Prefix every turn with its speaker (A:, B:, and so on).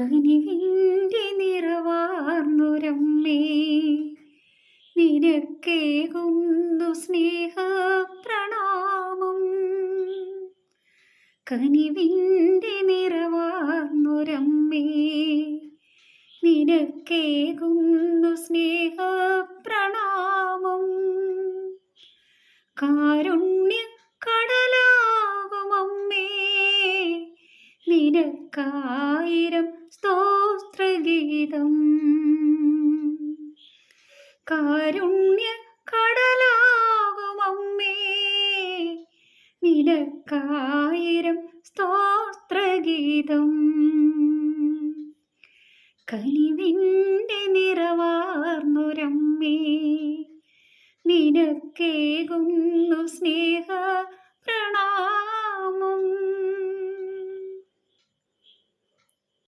A: കനിവിന്റെ നിറവാർന്നുരമ്മേ നിനക്കേകുന്നു സ്നേഹ പ്രണാമം കനിവിന്റെ നിറവാർന്നുരമ്മേ നിനക്കേകുന്നു സ്നേഹ പ്രണാമം കാരുണ്യ കടലാകുമമ്മേ നിനക്കായിരം സ്തോത്രഗീതം കാരുണ്യ കടലാകുമമ്മേ നിനക്കായിരം സ്തോത്രഗീതം. കനിവിന്റെ നിറവാർന്നൊരമ്മേ നിനക്കേകുന്നു സ്നേഹ പ്രണാമം